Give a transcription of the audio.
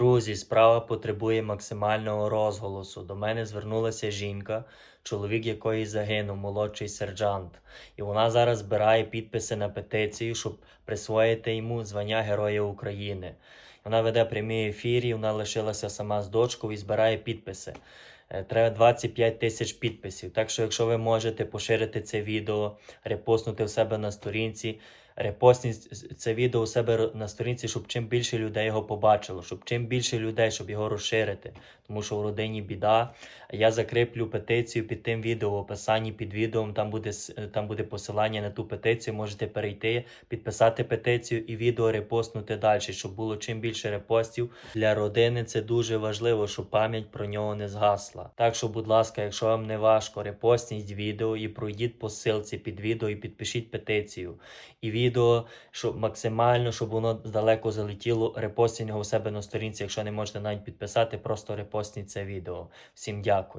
Друзі, справа потребує максимального розголосу. До мене звернулася жінка, чоловік якої загинув, молодший сержант. І вона зараз збирає підписи на петицію, щоб присвоїти йому звання Героя України. Вона веде прямі ефірі, вона лишилася сама з дочкою і збирає підписи. Е, Треба 25 тисяч підписів. Так що, якщо ви можете поширити це відео, репостнути в себе на сторінці, репостніть це відео у себе на сторінці, щоб чим більше людей його побачило, щоб чим більше людей, щоб його розширити. Тому що в родині біда. Я закріплю петицію під тим відео в описанні під відео. Там буде е, там буде посилання на ту петицію. Можете перейти, підписати петицію і відео репостнути далі, щоб було чим більше репостів. Для родини це дуже важливо, щоб пам'ять про нього не згасла. Так що, будь ласка, якщо вам не важко, репостніть відео і пройдіть по ссылці під відео і підпишіть петицію. І відео, щоб максимально, щоб воно далеко залетіло, репостіть його у себе на сторінці. Якщо не можете навіть підписати, просто репостніть це відео. Всім дякую.